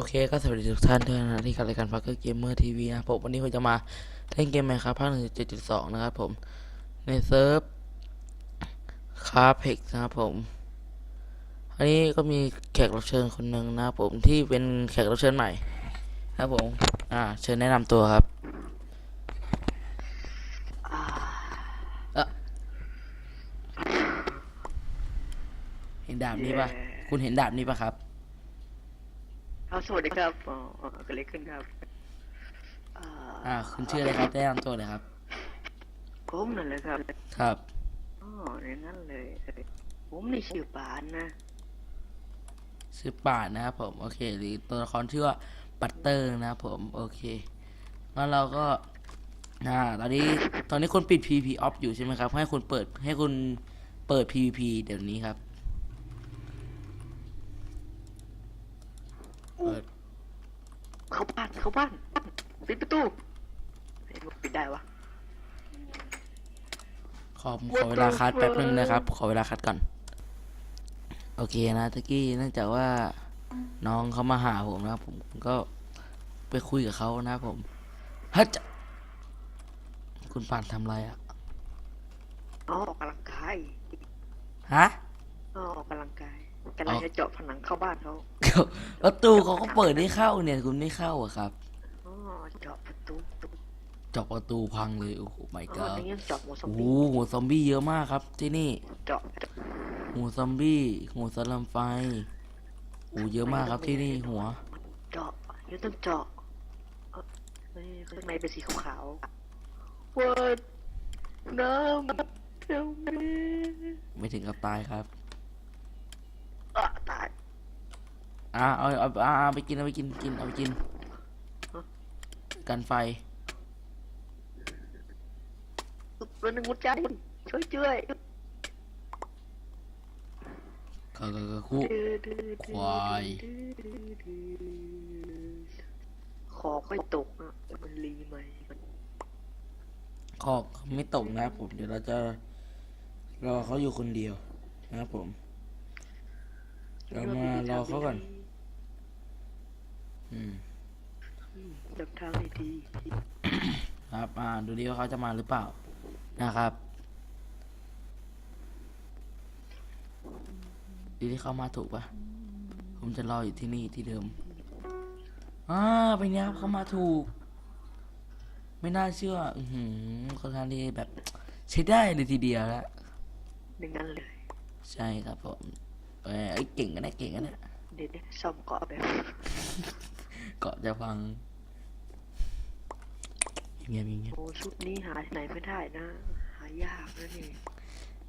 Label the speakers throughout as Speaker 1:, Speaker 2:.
Speaker 1: โอเคก็สวัสดีทุกท่านด้วยนะที่กับรายการฟักเกอร์เกมเมอร์ทีวีนะผมวันนี้ผมจะมาเล่นเกมไหมครับภาคหนึ่งจุดจุดสองนะครับผม ในเซิร์ฟคาเพ็กนะครับผม อันนี้ก็มีแขกรับเชิญคนหนึ่งนะครับผมที่เป็นแขกรับเชิญใหม่นะครับผมอ่าเชิญแนะนำตัวครับเห็นดาบนี้ปะคุณเห็นดาบนี้ปะครับ
Speaker 2: เอาสวัสดีครับอ๋ออ๋อเกิดอะไรขึ้นครับอ่า
Speaker 1: อ่าคุณชื่ออะไรครับแนะนำตัวเลยครับ
Speaker 2: ผมนั่นแหละครับ
Speaker 1: ครับ
Speaker 2: อ๋ออย่างนั้นเลย ผมนี่ชื่อปานนะ
Speaker 1: ชื่อป่านนะครับผมโอเคหรือตัวละครชื่อว่าบัตเตอร์นะครับผมโอเคงั้นเราก็อ่าตอนนี้ตอนนี้คุณปิด PVP off อยู่ใช่ไหมครับ ให้คุณเปิดให้คุณเปิด PVP เดี๋ยวนี้ครับ เปิด
Speaker 2: เข้าบ้านเข้าบ้านปิดประตูเฮ้ยมันปิดได้วะ
Speaker 1: ขอขอเวลาคัดแป๊บนึงนะครับ ขอเวลาคัดก่อน โอเคนะตะกี้เนื่องจากว่าน้องเขามาหาผมนะครับผมก็ไปคุยกับเขานะครับผมฮัจะคุณป่านทำอะไรอะ
Speaker 2: อ๋อออกกำลังกาย
Speaker 1: ฮะ
Speaker 2: อ๋อออกกำลังกาย กำลังจะเจาะผนังเข้าบ้านเขา
Speaker 1: ประตูเขาก็เปิดให้เข้าเนี่ย คุณไม่เข้าอะครับ
Speaker 2: อ๋อเจาะประตู
Speaker 1: เจาะประตูพังเลยโอ้โหไม่
Speaker 2: อ๋
Speaker 1: ก็
Speaker 2: อนี่ยังเจาะหัวซอม
Speaker 1: โอ้
Speaker 2: บี้
Speaker 1: โหหัวซอมบี้เยอะมากครับ ที่นี่
Speaker 2: เจาะ
Speaker 1: หัวซอมบี้หัวสลัมไฟโอ้โหเยอะมากครับที่นี่หัว
Speaker 2: เจาะยังต้องเจาะเอ้าเฮ้ยข้างในเป็นสีขาวๆวัดน้ำเดี๋ยวนี้
Speaker 1: ไม่ถึงกับตายครับ
Speaker 2: อะตาย
Speaker 1: อ่าเอาเอาเอาเอาไปกินเอาไปกินกินเอาไปกิน กันไฟ
Speaker 2: เป็นหนึ่งหัวใจช่วยช่วย
Speaker 1: ก็ก็ก็คู่ควาย
Speaker 2: ขอไม่ตกอะมันรีไหม
Speaker 1: คอกไม่ตกนะครับผมเดี๋ยวเราจะรอเขาอยู่คนเดียวนะครับผมเรามารอเขาก่อน อืม
Speaker 2: ดับทางให้ดี
Speaker 1: ครับอ่าดูดิว่าเขาจะมาหรือเปล่านะครับดูที่เขามาถูกปะผมจะรออยู่ที่นี่ที่เดิมอ่าเป็นไงครับเขามาถูก ไม่น่าเชื่อ อือหือค่อนข้างที่แบบใช้ได้เลยทีเดียวแล้ว
Speaker 2: หนึ่งนั้นเลย
Speaker 1: ใช่ครับผมเอ้ยเอ้ยเก่งกันนะเก่งกันนะ
Speaker 2: เดี๋ยวๆซ่อมเกาะแบบ
Speaker 1: เกาะจะฟังเงียบๆเงียบ
Speaker 2: โอ้ชุดนี้หาที่ไหนไม่ได้นะ หายากนะนี่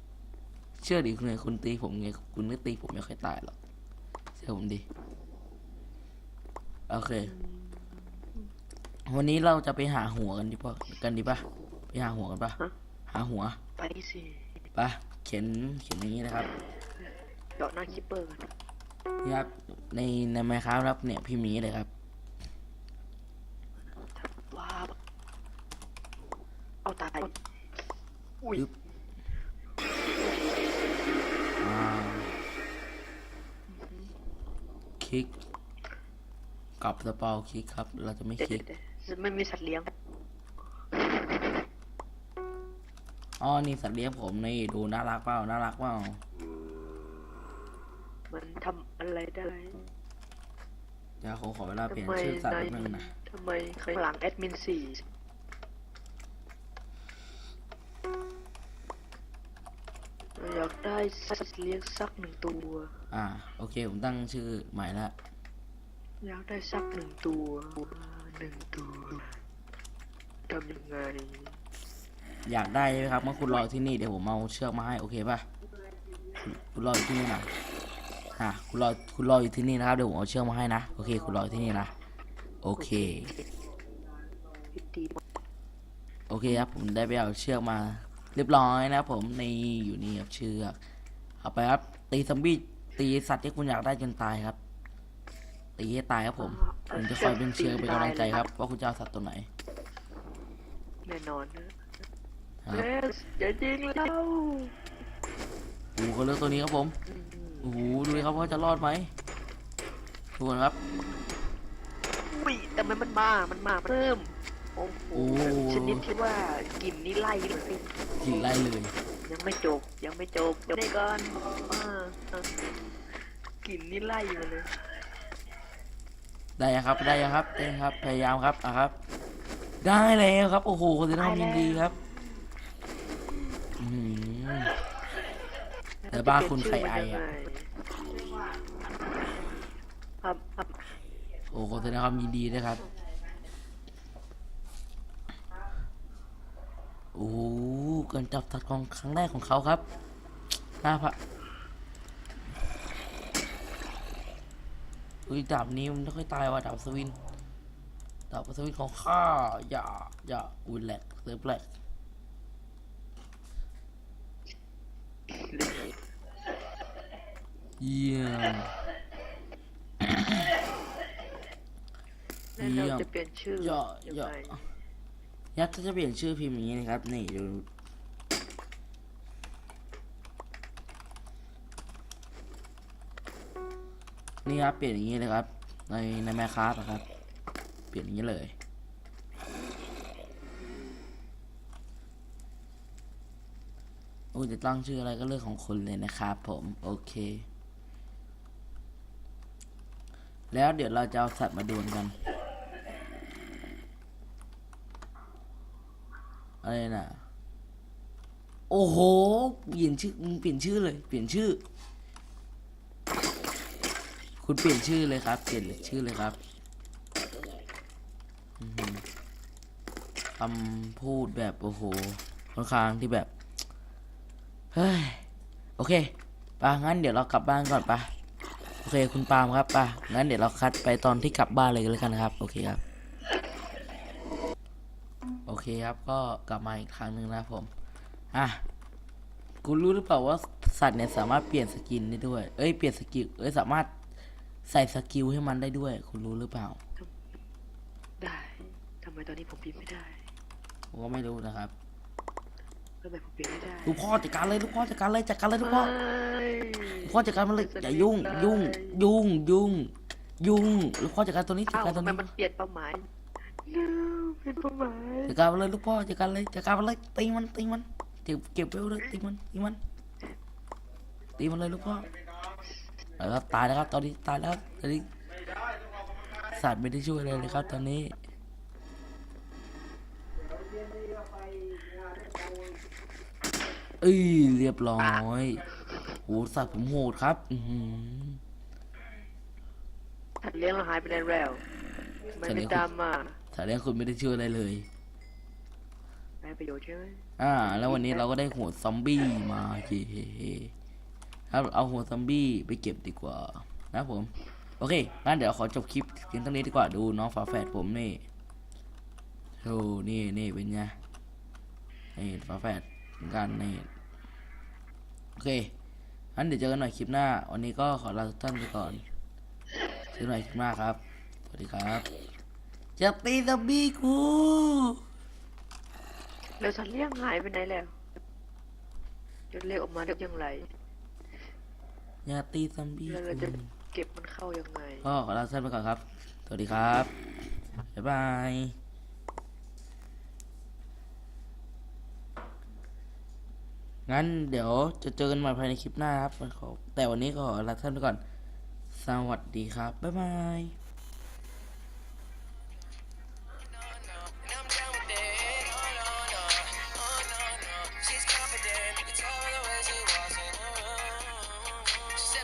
Speaker 1: ๆเชื่อดิคุณไงคุณตีผมไงคุณไม่ตีผมไม่ค่อยตายหรอกเชื่อผมดิโอเค วันนี้เราจะไปหาหัวกันดีป่ะกันดีป่ะไปหาหัวกันป่ะหาหัว
Speaker 2: ไปสิ
Speaker 1: ป่ะเขียนเขียนอย่างนี้นะครับ
Speaker 2: เจาะหน้าคิปเปอร์กัน
Speaker 1: นี่ครับในในไมค์ครับครับเนี่ยพี่หมีเลยครับ
Speaker 2: ว้าว เอาตาย อุ้ย
Speaker 1: ปึ๊บอ่าคลิก กับสเปาคลิกครับ เราจะไม่
Speaker 2: เดี๋ยว
Speaker 1: คลิก
Speaker 2: เดี๋ยวไม่มีสัตว์เลี้ยง
Speaker 1: อ๋อ นี่สัตว์เลี้ยงผมนี่ดูน่ารักเปล่า น่ารักเปล่า
Speaker 2: มันทำอะไรได้
Speaker 1: เดี๋ยวผมขอเวลาเปลี่ยน
Speaker 2: ทำไม
Speaker 1: ชื่อสัตว์
Speaker 2: นาย
Speaker 1: แป๊บนึงนะ
Speaker 2: ทำไมข้างหลังแอดมินสี่ อยากได้สัตว์เลี้ยงสักหนึ่งตัว
Speaker 1: อ่า โอเค ผมตั้งชื่อใหม่ละ
Speaker 2: อยากได้สักหนึ่งตัวหนึ่งตัวทำยังไง
Speaker 1: อยากได้ใช่ไหมครับเมื่อคุณรอที่นี่เดี๋ยวผมเอาเชือกมาให้โอเคป่ะคุณคุณรออยู่ที่นี่นะอะคุณรอคุณรออยู่ที่นี่นะครับเดี๋ยวผมเอาเชือกมาให้นะโอเคคุณรออยู่ที่นี่นะโอเค
Speaker 2: พิธี
Speaker 1: โอเคครับผมได้ไปเอาเชือกมา เรียบร้อยนะครับผมในอยู่นี่ครับเชือกเอาไปครับตีซอมบี้ตีสัตว์ที่คุณอยากได้จนตายครับ ตีให้ตายครับผมผมจะคอยเป็นเชือกเป็นกำลังใจครับ ว่าคุณจะเอาสัตว์ตัวไหน
Speaker 2: แน่นอนนะครับเยสอย่ายิงเรา
Speaker 1: โอ้โหเขาเลือกตัวนี้ครับผมโอ้โหดูดิครับว่าจะรอดไหมทุกคนครับ
Speaker 2: อุ้ยแต่มันมันมามันมาเพิ่ม โอ้โห
Speaker 1: โอ้
Speaker 2: ชนิดที่ว่ากลิ่นนี่ไล่เลย
Speaker 1: ยิงไล่เลย
Speaker 2: ยังไม่จบยังไม่จบเดี๋ยวได้ก่อนอ่าอ่ากลิ่นนี่ไล่มาเลย
Speaker 1: ได้ยังครับ ได้ยังครับได้ยังครับ พยายามครับ อะครับ ได้แล้วครับ โอ้โหแสดงความยินดีครับอืม แต่บ้านคุณใครไออะ
Speaker 2: ครับครับ
Speaker 1: โอ้โหแสดงความยินดีด้วยครับ โอ้โห การจับสัตว์ของครั้งแรกของเขาครับหน้าพระอุ้ยดาบนี้มันไม่ค่อยตายว่ะดาบสวินดาบสวินของข้าอย่าอย่าอุ้ยแหลกเซิร์ฟแหลกเยี่ยม
Speaker 2: เราจะเปลี่ยนชื่อ
Speaker 1: ย่า
Speaker 2: ยัง
Speaker 1: อย่ายัดถ้าจะเปลี่ยนชื่อพิมพ์อย่างนี้นะครับ นี่ดู นี่ครับเปลี่ยนอย่างนี้เลยครับ ในในแมคคาร์ครับ เปลี่ยนอย่างนี้เลยโอ้จะตั้งชื่ออะไรก็เรื่องของคุณเลยนะครับผมโอเค แล้วเดี๋ยวเราจะเอาสัตว์มาดวลกันอะไรนะโอ้โห เปลี่ยนชื่อเปลี่ยนชื่อเลย เปลี่ยนชื่อ คุณเปลี่ยนชื่อเลยครับ เปลี่ยนชื่อเลยครับคำพูดแบบโอ้โหค่อนข้างที่แบบ เฮ้ย โอเคปะงั้นเดี๋ยวเรากลับบ้านก่อนปะโอเค คุณปาล์มครับปะงั้นเดี๋ยวเราคัดไปตอนที่กลับบ้านเลยกันแล้วกันครับ โอเคครับ โอเคครับ ก็กลับมาอีกครั้งหนึ่งนะผม อะคุณรู้หรือเปล่าว่าสัตว์เนี่ยสามารถเปลี่ยนสกินได้ด้วย เอ้ย เปลี่ยนสกิล เอ้ย สามารถ ใส่สกิลให้มันได้ด้วย คุณรู้หรือเปล่า
Speaker 2: ได้ทำไมตอนนี้ผมพิมพ์ไม่ได้
Speaker 1: ผมก็ไม่รู้นะครับ
Speaker 2: ทำไมผมพิมพ์ไม่ได้
Speaker 1: ลูกพ่อจัดการเลยลูกพ่อจัดการเลยจัดการเลยลูกพ่อ
Speaker 2: ไม่
Speaker 1: ลูกพ่อจัดการมันเลยอย่ายุ่ง ยุ่ง ยุ่ง ยุ่ง ยุ่งลูกพ่อจัดการตัวนี้จัด
Speaker 2: อ้าว
Speaker 1: การตัว
Speaker 2: ทำไม
Speaker 1: นี้
Speaker 2: มันเปลี่ยนเป้าหมาย no เปลี่ยนเป้าหมาย
Speaker 1: จัดการมันเลยลูกพ่อจัดการเลยจัดการมันเลยตีมันตีมันเก็บเก็บเวลเลยตีมันตีมันตีมันเลยลูกพ่อ แล้วครับตายแล้วครับ ตอนนี้ตายแล้วครับตอนนี้สัตว์ไม่ได้ช่วยอะไรเลยครับ ตอนนี้เอ้ยเรียบร้อยโหสัตว์ผมโหดครับ อือหือ
Speaker 2: สัตว์เลี้ยงเราหายไปไหนแล้วทำไม
Speaker 1: สัตว์เลี้
Speaker 2: ไม่
Speaker 1: ยง
Speaker 2: ตามมา
Speaker 1: สัตว์เลี้ยงคุณไม่ได้ช่วยอะไรเลย
Speaker 2: ได้ประโยชน์ใช่ไหม
Speaker 1: อ่า แล้ววันนี้เราก็ได้หัวซอมบี้มาเย้ ครับเอาหัวซอมบี้ไปเก็บดีกว่านะผม โอเคงั้นเดี๋ยวขอจบคลิปเพียงเท่านี้ดีกว่าดูน้องฝาแฝดผมนี่โอ้นี่นี่เป็นไงนี่ฝาแฝดเหมือนกันนี่โอเคงั้นเดี๋ยวเจอกันหม่อยคลิปหน้า วันนี้ก็ขอลาทุกท่านไปก่อนเจอกันใหม่คลิปหน้าครับ สวัสดีครับจะตีซอมบี้กู
Speaker 2: แล้วสัตว์เลี้ยงหายไปไหนแล้วจะเรียกออกมาได้ยังไง
Speaker 1: อย่าตีซอมบี้
Speaker 2: แล้วเรา
Speaker 1: กู
Speaker 2: จะเก็บมันเข้ายังไง
Speaker 1: ก็ขอลาท่านไปก่อนครับ สวัสดีครับ บ๊ายบายงั้นเดี๋ยวจะเจอกันใหม่ภายในคลิปหน้าครับขอแต่วันนี้ก็ขอลาท่านไปก่อน สวัสดีครับ บ๊ายบาย